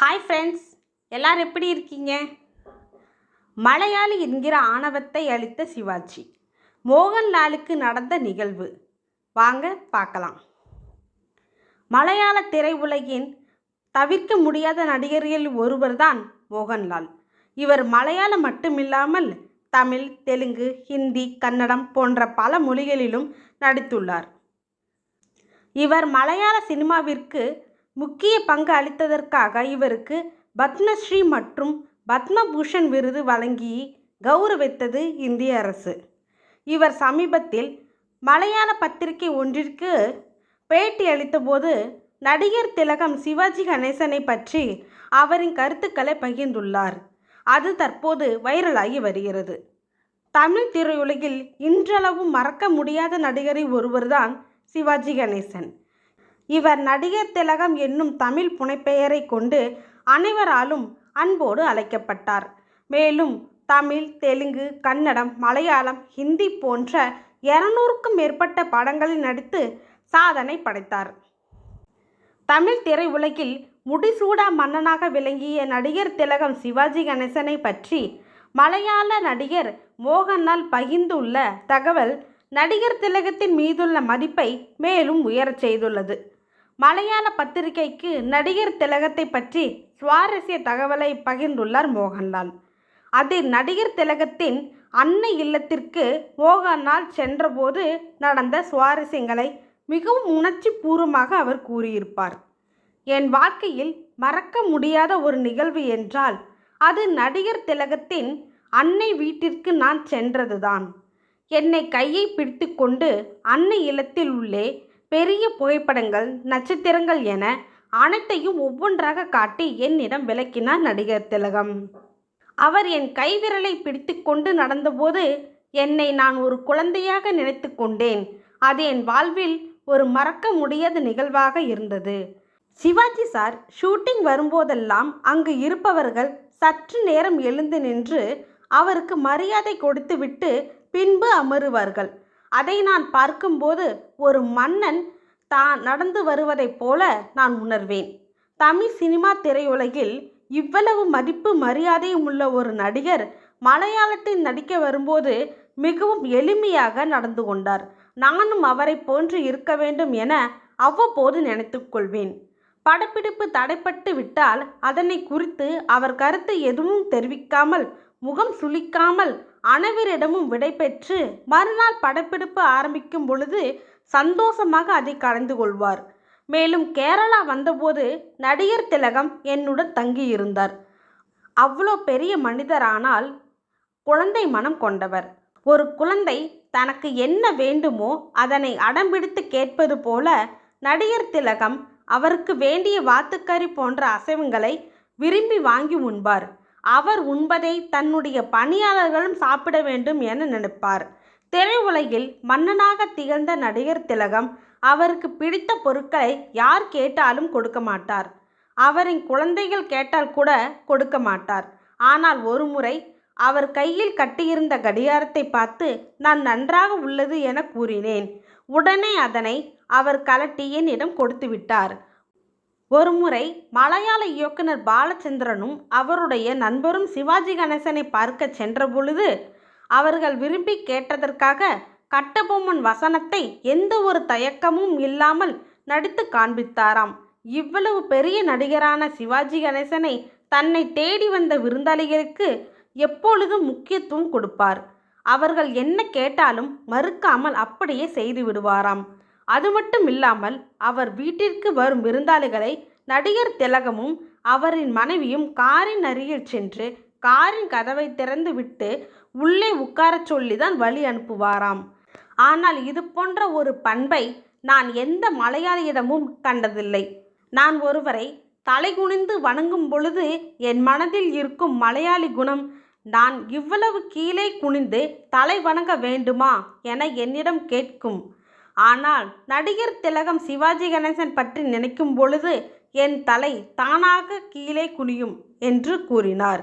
Hi friends எல்லாரும் எப்படி இருக்கீங்க? மலையாளி என்கிற ஆணவத்தை அளித்த சிவாஜி. மோகன்லாலுக்கு நடந்த நிகழ்வு. வாங்க பார்க்கலாம். மலையாள திரையுலகின் தவிர்க்க முடியாத நடிகர்களில் ஒருவர்தான் மோகன்லால் இவர் மலையாளம் மட்டுமில்லாமல் தமிழ் தெலுங்கு ஹிந்தி கன்னடம் போன்ற பல மொழிகளிலும் நடித்துள்ளார். இவர் மலையாள சினிமாவிற்கு முக்கிய பங்கு அளித்ததற்காக இவருக்கு பத்மஸ்ரீ மற்றும் பத்மபூஷன் விருது வழங்கி கௌரவித்தது இந்திய அரசு. இவர் சமீபத்தில் மலையாள பத்திரிகை ஒன்றிற்கு பேட்டி அளித்தபோது நடிகர் திலகம் சிவாஜி கணேசனை பற்றி அவரின் கருத்துக்களை பகிர்ந்துள்ளார். அது தற்போது வைரலாகி வருகிறது. தமிழ் திரையுலகில் இன்றளவும் மறக்க முடியாத நடிகரில் ஒருவர்தான் சிவாஜி கணேசன். இவர் நடிகர் திலகம் என்னும் தமிழ் புனைப்பெயரை கொண்டு அனைவராலும் அன்போடு அழைக்கப்பட்டார். மேலும் தமிழ் தெலுங்கு கன்னடம் மலையாளம் ஹிந்தி போன்ற இருநூறுக்கும் மேற்பட்ட படங்களில் நடித்து சாதனை படைத்தார். தமிழ் திரையுலகில் முடிசூடா மன்னனாக விளங்கிய நடிகர் திலகம் சிவாஜி கணேசனை பற்றி மலையாள நடிகர் மோகன்லால் பகிர்ந்துள்ள தகவல் நடிகர் திலகத்தின் மீதுள்ள மதிப்பை மேலும் உயரச் செய்துள்ளது. மலையாள பத்திரிகைக்கு நடிகர் திலகத்தை பற்றி சுவாரஸ்ய தகவலை பகிர்ந்துள்ளார் மோகன்லால். அதில் நடிகர் திலகத்தின் அன்னை இல்லத்திற்கு மோகன்லால் சென்றபோது நடந்த சுவாரஸ்யங்களை மிகவும் உணர்ச்சி பூர்வமாக அவர் கூறியிருப்பார். என் வாழ்க்கையில் மறக்க முடியாத ஒரு நிகழ்வு என்றால் அது நடிகர் திலகத்தின் அன்னை வீட்டிற்கு நான் சென்றதுதான். என்னை கையை பிடித்து கொண்டு அன்னை இல்லத்தில் உள்ளே பெரிய புகைப்படங்கள் நட்சத்திரங்கள் என அனைத்தையும் ஒவ்வொன்றாக காட்டி என்னிடம் விளக்கினார் நடிகர் திலகம். அவர் என் கைவிரலை பிடித்து கொண்டு நடந்தபோது என்னை நான் ஒரு குழந்தையாக நினைத்து கொண்டேன். அது என் வாழ்வில் ஒரு மறக்க முடியாத நிகழ்வாக இருந்தது. சிவாஜி சார் ஷூட்டிங் வரும்போதெல்லாம் அங்கு இருப்பவர்கள் சற்று நேரம் எழுந்து நின்று அவருக்கு மரியாதை கொடுத்துவிட்டு பின்பு அமருவார்கள். அதை நான் பார்க்கும்போது ஒரு மன்னன் தான் நடந்து வருவதைப் போல நான் உணர்வேன். தமிழ் சினிமா திரையுலகில் இவ்வளவு மதிப்பு மரியாதையும் உள்ள ஒரு நடிகர் மலையாளத்தில் நடிக்க வரும்போது மிகவும் எளிமையாக நடந்து கொண்டார். நானும் அவரை போன்று இருக்க வேண்டும் என அவ்வப்போது நினைத்து கொள்வேன். படப்பிடிப்பு தடைப்பட்டு விட்டால் அதனை குறித்து அவர் கருத்து எதுவும் தெரிவிக்காமல் முகம் சுளிக்காமல் அனைவரிடமும் விடைபெற்று மறுநாள் படப்பிடிப்பு ஆரம்பிக்கும் பொழுது சந்தோஷமாக அதை கலந்து கொள்வார். மேலும் கேரளா வந்தபோது நடிகர் திலகம் என்னுடன் தங்கியிருந்தார். அவ்வளோ பெரிய மனிதரானால் குழந்தை மனம் கொண்டவர். ஒரு குழந்தை தனக்கு என்ன வேண்டுமோ அதனை அடம்பிடித்து கேட்பது போல நடிகர் திலகம் அவருக்கு வேண்டிய வாத்துக்கறி போன்ற அசைவங்களை விரும்பி வாங்கி உண்பார். அவர் உண்பதை தன்னுடைய பணியாளர்களும் சாப்பிட வேண்டும் என நினைப்பார். திரையுலகில் மன்னனாக திகழ்ந்த நடிகர் திலகம் அவருக்கு பிடித்த பொருட்களை யார் கேட்டாலும் கொடுக்க மாட்டார். அவரின் குழந்தைகள் கேட்டால் கூட கொடுக்க மாட்டார். ஆனால் ஒருமுறை அவர் கையில் கட்டியிருந்த கடிகாரத்தை பார்த்து நான் நன்றாக உள்ளது என கூறினேன். உடனே அதனை அவர் கலட்டி என்னிடம் கொடுத்து விட்டார். ஒருமுறை மலையாள இயக்குனர் பாலச்சந்திரனும் அவருடைய நண்பரும் சிவாஜி கணேசனை பார்க்க சென்றபொழுது அவர்கள் விரும்பி கேட்டதற்காக கட்டபொம்மன் வசனத்தை எந்த ஒரு தயக்கமும் இல்லாமல் நடித்து காண்பித்தாராம். இவ்வளவு பெரிய நடிகரான சிவாஜி கணேசனை தன்னை தேடி வந்த விருந்தாளிகளுக்கு எப்பொழுதும் முக்கியத்துவம் கொடுப்பார்? அவர்கள் என்ன கேட்டாலும் மறுக்காமல் அப்படியே செய்து விடுவாராம். அது மட்டும் இல்லாமல் அவர் வீட்டிற்கு வரும் விருந்தாளிகளை நடிகர் திலகமும் அவரின் மனைவியும் காரின் அருகில் சென்று காரின் கதவை திறந்து விட்டு உள்ளே உட்காரச் சொல்லிதான் வழி அனுப்புவாராம். ஆனால் இது போன்ற ஒரு பண்பை நான் எந்த மலையாளியிடமும் கண்டதில்லை. நான் ஒருவரை தலைகுனிந்து வணங்கும் பொழுது என் மனதில் இருக்கும் மலையாளி குணம் நான் இவ்வளவு கீழே குனிந்து தலை வணங்க வேண்டுமா என என்னிடம் கேட்கும். ஆனால் நடிகர் திலகம் சிவாஜி கணேசன் பற்றி நினைக்கும் பொழுது என் தலை தானாக கீழே குனியும் என்று கூறினார்.